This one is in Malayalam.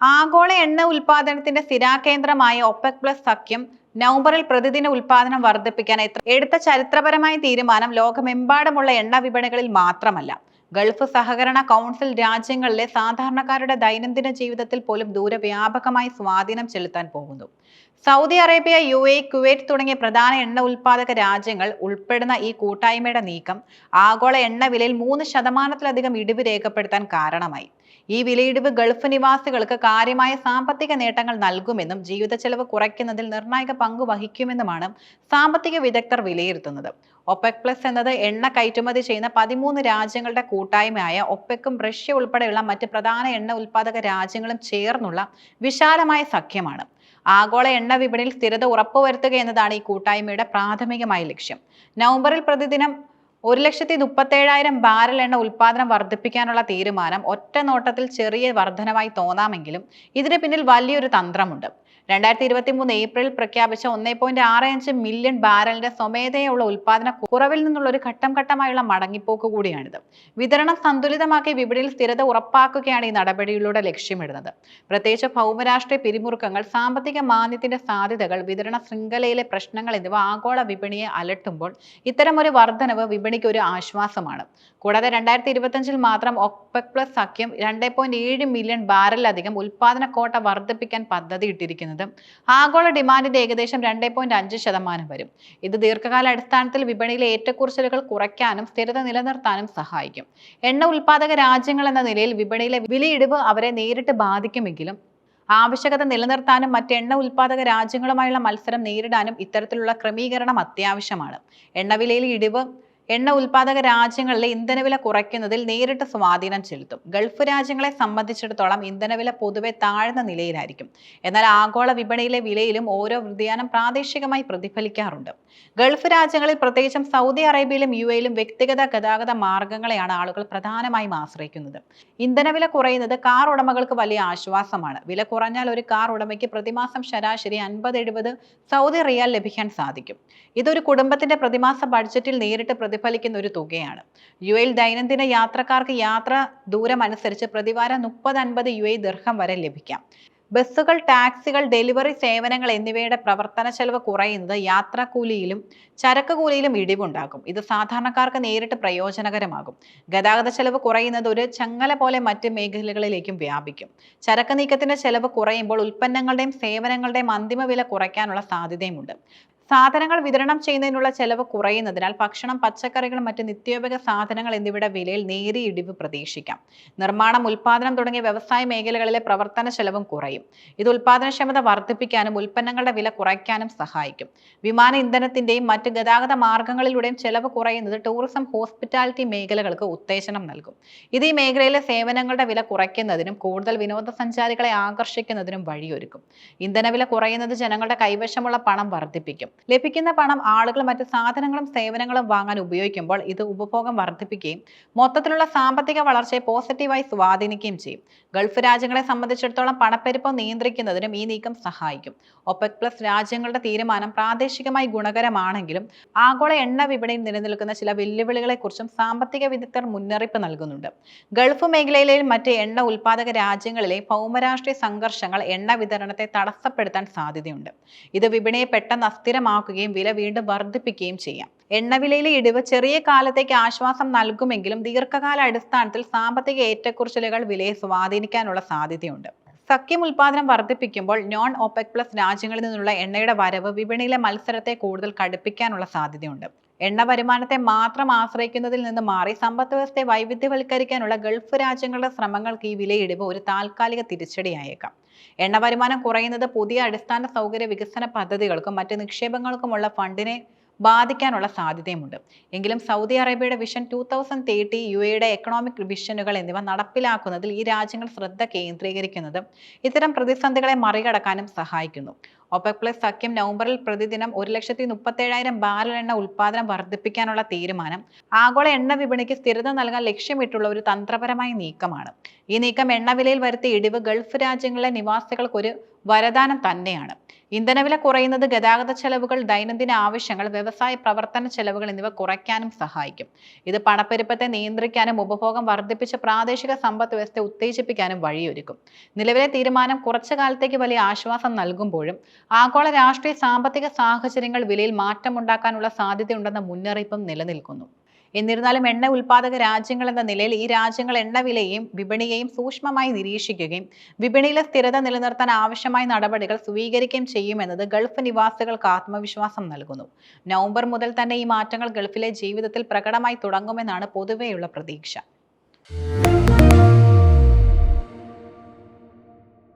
ആഗോള എണ്ണ ഉൽപാദനത്തിന്റെ സ്ഥിരാകേന്ദ്രമായ ഒപെക് പ്ലസ് സഖ്യം നവംബറിൽ പ്രതിദിന ഉൽപാദനം വർദ്ധിപ്പിക്കാൻ എടുത്ത ചരിത്രപരമായ തീരുമാനം ലോകമെമ്പാടുമുള്ള എണ്ണ വിപണികളിൽ മാത്രമല്ല. ഗൾഫ് സഹകരണ കൗൺസിൽ രാജ്യങ്ങളിലെ സാധാരണക്കാരുടെ ദൈനംദിന ജീവിതത്തിൽ പോലും ദൂരവ്യാപകമായി സ്വാധീനം ചെലുത്താൻ പോകുന്നു. Saudi Arabia U A Kuwait തുടങ്ങിയ പ്രധാന എണ്ണ ഉൽപാദക രാജ്യങ്ങൾ ഉൾപ്പെടുന്ന ഈ കൂട്ടായ്മയുടെ നീക്കം ആഗോള എണ്ണ വിലയിൽ മൂന്ന് ശതമാനത്തിലധികം ഇടിവ് രേഖപ്പെടുത്താൻ കാരണമായി. ഈ വിലയിടിവ് ഗൾഫ് നിവാസികൾക്ക് കാര്യമായ സാമ്പത്തിക നേട്ടങ്ങൾ നൽകുമെന്നും ജീവിത ചെലവ് കുറയ്ക്കുന്നതിൽ നിർണായക പങ്ക് വഹിക്കുമെന്നുമാണ് സാമ്പത്തിക വിദഗ്ധർ വിലയിരുത്തുന്നത്. ഒപെക് പ്ലസ് എന്നത് എണ്ണ കയറ്റുമതി ചെയ്യുന്ന പതിമൂന്ന് രാജ്യങ്ങളുടെ കൂട്ടായ്മയായ ഒപെക്കും റഷ്യ ഉൾപ്പെടെയുള്ള മറ്റ് പ്രധാന എണ്ണ ഉൽപ്പാദക രാജ്യങ്ങളും ചേർന്നുള്ള വിശാലമായ സഖ്യമാണ്. ആഗോള എണ്ണ വിപണിയിൽ സ്ഥിരത ഉറപ്പുവരുത്തുക എന്നതാണ് ഈ കൂട്ടായ്മയുടെ പ്രാഥമികമായ ലക്ഷ്യം. നവംബറിൽ പ്രതിദിനം ഒരു ലക്ഷത്തി മുപ്പത്തേഴായിരം ബാരൽ എണ്ണ ഉൽപാദനം വർദ്ധിപ്പിക്കാനുള്ള തീരുമാനം ഒറ്റ നോട്ടത്തിൽ ചെറിയ വർധനമായി തോന്നാമെങ്കിലും ഇതിന് പിന്നിൽ വലിയൊരു തന്ത്രമുണ്ട്. രണ്ടായിരത്തി ഇരുപത്തി മൂന്ന് ഏപ്രിലിൽ പ്രഖ്യാപിച്ച ഒന്നേ പോയിന്റ് ആറ് അഞ്ച് മില്യൺ ബാരലിന്റെ സ്വമേധയുള്ള ഉൽപാദന കുറവിൽ നിന്നുള്ള ഒരു ഘട്ടം ഘട്ടമായുള്ള മടങ്ങിപ്പോക്ക് കൂടിയാണിത്. വിതരണം സന്തുലിതമാക്കി വിപണിയിൽ സ്ഥിരത ഉറപ്പാക്കുകയാണ് ഈ നടപടിയിലൂടെ ലക്ഷ്യമിടുന്നത്. പ്രത്യേകിച്ച് ഭൗമരാഷ്ട്രീയ പിരിമുറുക്കങ്ങൾ സാമ്പത്തിക മാന്ദ്യത്തിന്റെ സാധ്യതകൾ വിതരണ ശൃംഖലയിലെ പ്രശ്നങ്ങൾ എന്നിവ ആഗോള വിപണിയെ അലട്ടുമ്പോൾ ഇത്തരമൊരു വർധനവ് വിപണിക്ക് ഒരു ആശ്വാസമാണ്. കൂടാതെ രണ്ടായിരത്തി ഇരുപത്തഞ്ചിൽ മാത്രം ഒപ്പക് പ്ലസ് സഖ്യം രണ്ടേ പോയിന്റ് ഏഴ് മില്യൺ ബാരലിലധികം ഉൽപാദന കോട്ട വർദ്ധിപ്പിക്കാൻ പദ്ധതിയിട്ടിരിക്കുന്നത് ആഗോള ഡിമാൻഡിന്റെ ഏകദേശം രണ്ട് പോയിന്റ് അഞ്ച് ശതമാനം വരും. ഇത് ദീർഘകാല അടിസ്ഥാനത്തിൽ വിപണിയിലെ ഏറ്റക്കുറച്ചിലുകൾ കുറയ്ക്കാനും സ്ഥിരത നിലനിർത്താനും സഹായിക്കും. എണ്ണ ഉൽപാദക രാജ്യങ്ങൾ എന്ന നിലയിൽ വിപണിയിലെ വിലയിടിവ് അവരെ നേരിട്ട് ബാധിക്കുമെങ്കിലും ആവശ്യകത നിലനിർത്താനും മറ്റ് എണ്ണ ഉൽപാദക രാജ്യങ്ങളുമായുള്ള മത്സരം നേരിടാനും ഇത്തരത്തിലുള്ള ക്രമീകരണം അത്യാവശ്യമാണ്. എണ്ണവിലയിൽ ഇടിവ് എണ്ണ ഉൽപാദക രാജ്യങ്ങളിലെ ഇന്ധനവില കുറയ്ക്കുന്നതിൽ നേരിട്ട് സ്വാധീനം ചെലുത്തും. ഗൾഫ് രാജ്യങ്ങളെ സംബന്ധിച്ചിടത്തോളം ഇന്ധനവില പൊതുവെ താഴ്ന്ന നിലയിലായിരിക്കും. എന്നാൽ ആഗോള വിപണിയിലെ വിലയിലും ഓരോ വ്യതിയാനം പ്രാദേശികമായി പ്രതിഫലിക്കാറുണ്ട്. ഗൾഫ് രാജ്യങ്ങളിൽ പ്രത്യേകിച്ചും സൗദി അറേബ്യയിലും യു എയിലും വ്യക്തിഗത ഗതാഗത മാർഗങ്ങളെയാണ് ആളുകൾ പ്രധാനമായും ആശ്രയിക്കുന്നത്. ഇന്ധനവില കുറയുന്നത് കാർ ഉടമകൾക്ക് വലിയ ആശ്വാസമാണ്. വില കുറഞ്ഞാൽ ഒരു കാർ ഉടമയ്ക്ക് പ്രതിമാസം ശരാശരി അൻപത് എഴുപത് സൗദി റിയാൽ ലഭിക്കാൻ സാധിക്കും. ഇതൊരു കുടുംബത്തിന്റെ പ്രതിമാസ ബഡ്ജറ്റിൽ നേരിട്ട് പ്രതിഫലിക്കുന്ന ഒരു തുകയാണ്. യു എയിൽ ദൈനംദിന യാത്രക്കാർക്ക് യാത്ര ദൂരം അനുസരിച്ച് പ്രതിവാരം മുപ്പത് അൻപത് യു എ ദീർഘം വരെ ലഭിക്കാം. ബസ്സുകൾ ടാക്സികൾ ഡെലിവറി സേവനങ്ങൾ എന്നിവയുടെ പ്രവർത്തന ചെലവ് കുറയുന്നത് യാത്രാക്കൂലിയിലും ചരക്ക് കൂലിയിലും ഇടിവുണ്ടാക്കും. ഇത് സാധാരണക്കാർക്ക് നേരിട്ട് പ്രയോജനകരമാകും. ഗതാഗത ചെലവ് കുറയുന്നത് ഒരു ചങ്ങല പോലെ മറ്റ് മേഖലകളിലേക്കും വ്യാപിക്കും. ചരക്ക് നീക്കത്തിന്റെ ചെലവ് കുറയുമ്പോൾ ഉൽപ്പന്നങ്ങളുടെയും സേവനങ്ങളുടെയും അന്തിമ വില കുറയ്ക്കാനുള്ള സാധ്യതയുമുണ്ട്. സാധനങ്ങൾ വിതരണം ചെയ്യുന്നതിനുള്ള ചെലവ് കുറയുന്നതിനാൽ ഭക്ഷണം പച്ചക്കറികൾ മറ്റ് നിത്യോപയോഗ സാധനങ്ങൾ എന്നിവയുടെ വിലയിൽ നേരിയ ഇടിവ് പ്രതീക്ഷിക്കാം. നിർമ്മാണം ഉൽപാദനം തുടങ്ങിയ വ്യവസായ മേഖലകളിലെ പ്രവർത്തന ചെലവും കുറയും. ഇത് ഉൽപാദനക്ഷമത വർദ്ധിപ്പിക്കാനും ഉൽപ്പന്നങ്ങളുടെ വില കുറയ്ക്കാനും സഹായിക്കും. വിമാന ഇന്ധനത്തിന്റെയും മറ്റ് ഗതാഗത മാർഗങ്ങളിലൂടെയും ചെലവ് കുറയുന്നത് ടൂറിസം ഹോസ്പിറ്റാലിറ്റി മേഖലകൾക്ക് ഉത്തേജനം നൽകും. ഇത് ഈ മേഖലയിലെ സേവനങ്ങളുടെ വില കുറയ്ക്കുന്നതിനും കൂടുതൽ വിനോദസഞ്ചാരികളെ ആകർഷിക്കുന്നതിനും വഴിയൊരുക്കും. ഇന്ധനവില കുറയുന്നത് ജനങ്ങളുടെ കൈവശമുള്ള പണം വർദ്ധിപ്പിക്കും. ലഭിക്കുന്ന പണം ആളുകൾ മറ്റ് സാധനങ്ങളും സേവനങ്ങളും വാങ്ങാൻ ഉപയോഗിക്കുമ്പോൾ ഇത് ഉപഭോഗം വർദ്ധിപ്പിക്കുകയും മൊത്തത്തിലുള്ള സാമ്പത്തിക വളർച്ചയെ പോസിറ്റീവായി സ്വാധീനിക്കുകയും ചെയ്യും. ഗൾഫ് രാജ്യങ്ങളെ സംബന്ധിച്ചിടത്തോളം പണപ്പെരുപ്പം നിയന്ത്രിക്കുന്നതിനും ഈ നീക്കം സഹായിക്കും. ഒപെക് പ്ലസ് രാജ്യങ്ങളുടെ തീരുമാനം പ്രാദേശികമായി ഗുണകരമാണെങ്കിലും ആഗോള എണ്ണ വിപണിയിൽ നിലനിൽക്കുന്ന ചില വെല്ലുവിളികളെക്കുറിച്ചും സാമ്പത്തിക വിദഗ്ധർ മുന്നറിയിപ്പ് നൽകുന്നുണ്ട്. ഗൾഫ് മേഖലയിലെയും മറ്റ് എണ്ണ ഉൽപാദക രാജ്യങ്ങളിലെ ഭൗമരാഷ്ട്രീയ സംഘർഷങ്ങൾ എണ്ണ വിതരണത്തെ തടസ്സപ്പെടുത്താൻ സാധ്യതയുണ്ട്. ഇത് വിപണിയെ പെട്ടെന്ന് അസ്ഥിരമാക്കുകയും വില വീണ്ടും വർദ്ധിപ്പിക്കുകയും ചെയ്യാം. എണ്ണവിലയിലെ ഇടിവ് ചെറിയ കാലത്തേക്ക് ആശ്വാസം നൽകുമെങ്കിലും ദീർഘകാല അടിസ്ഥാനത്തിൽ സാമ്പത്തിക ഏറ്റക്കുറിച്ചിലുകൾ വിലയെ സ്വാധീനിക്കാനുള്ള സാധ്യതയുണ്ട്. സഖ്യം ഉൽപാദനം വർദ്ധിപ്പിക്കുമ്പോൾ നോൺ ഒപെക് പ്ലസ് രാജ്യങ്ങളിൽ നിന്നുള്ള എണ്ണയുടെ വരവ് വിപണിയിലെ മത്സരത്തെ കൂടുതൽ കടുപ്പിക്കാനുള്ള സാധ്യതയുണ്ട്. എണ്ണ വരുമാനത്തെ മാത്രം ആശ്രയിക്കുന്നതിൽ നിന്ന് മാറി സമ്പദ് വ്യവസ്ഥയെ വൈവിധ്യവൽക്കരിക്കാനുള്ള ഗൾഫ് രാജ്യങ്ങളുടെ ശ്രമങ്ങൾക്ക് ഈ വിലയിടിവ് ഒരു താൽക്കാലിക തിരിച്ചടിയായേക്കാം. എണ്ണ വരുമാനം കുറയുന്നത് പുതിയ അടിസ്ഥാന സൗകര്യ വികസന പദ്ധതികൾക്കും മറ്റ് നിക്ഷേപങ്ങൾക്കുമുള്ള ഫണ്ടിനെ ബാധിക്കാനുള്ള സാധ്യതയുമുണ്ട്. എങ്കിലും സൗദി അറേബ്യയുടെ vision two thousand thirty U എയുടെ എക്കണോമിക് വിഷനുകൾ എന്നിവ നടപ്പിലാക്കുന്നതിൽ ഈ രാജ്യങ്ങൾ ശ്രദ്ധ കേന്ദ്രീകരിക്കുന്നത് ഇത്തരം പ്രതിസന്ധികളെ മറികടക്കാനും സഹായിക്കുന്നു. ഒപെക് പ്ലസ് സഖ്യം നവംബറിൽ പ്രതിദിനം ഒരു ലക്ഷത്തി മുപ്പത്തേഴായിരം ബാരൽ എണ്ണ ഉൽപ്പാദനം വർദ്ധിപ്പിക്കാനുള്ള തീരുമാനം. ആഗോള എണ്ണ വിപണിക്ക് സ്ഥിരത നൽകാൻ ലക്ഷ്യമിട്ടുള്ള ഒരു തന്ത്രപരമായ നീക്കമാണ്. ഈ നീക്കം എണ്ണവിലയിൽ വരുത്തിയ ഇടിവ് ഗൾഫ് രാജ്യങ്ങളിലെ നിവാസികൾക്കൊരു വരദാനം തന്നെയാണ്. ഇന്ധനവില കുറയുന്നത് ഗതാഗത ചെലവുകൾ ദൈനംദിന ആവശ്യങ്ങൾ വ്യവസായ പ്രവർത്തന ചെലവുകൾ എന്നിവ കുറയ്ക്കാനും സഹായിക്കും. ഇത് പണപ്പെരുപ്പത്തെ നിയന്ത്രിക്കാനും ഉപഭോഗം വർദ്ധിപ്പിച്ച പ്രാദേശിക സമ്പദ് വ്യവസ്ഥയെ ഉത്തേജിപ്പിക്കാനും വഴിയൊരുക്കും. നിലവിലെ തീരുമാനം കുറച്ചു കാലത്തേക്ക് വലിയ ആശ്വാസം നൽകുമ്പോഴും ആഗോള രാഷ്ട്രീയ സാമ്പത്തിക സാഹചര്യങ്ങൾ വിലയിൽ മാറ്റമുണ്ടാക്കാനുള്ള സാധ്യതയുണ്ടെന്ന മുന്നറിയിപ്പും നിലനിൽക്കുന്നു. എന്നിരുന്നാലും എണ്ണ ഉൽപാദക രാജ്യങ്ങൾ എന്ന നിലയിൽ ഈ രാജ്യങ്ങൾ എണ്ണ വിലയെയും വിപണിയെയും സൂക്ഷ്മമായി നിരീക്ഷിക്കുകയും വിപണിയിലെ സ്ഥിരത നിലനിർത്താൻ ആവശ്യമായ നടപടികൾ സ്വീകരിക്കുകയും ചെയ്യുമെന്നത് ഗൾഫ് നിവാസികൾക്ക് ആത്മവിശ്വാസം നൽകുന്നു. നവംബർ മുതൽ തന്നെ ഈ മാറ്റങ്ങൾ ഗൾഫിലെ ജീവിതത്തിൽ പ്രകടമായി തുടങ്ങുമെന്നാണ് പൊതുവെയുള്ള പ്രതീക്ഷ.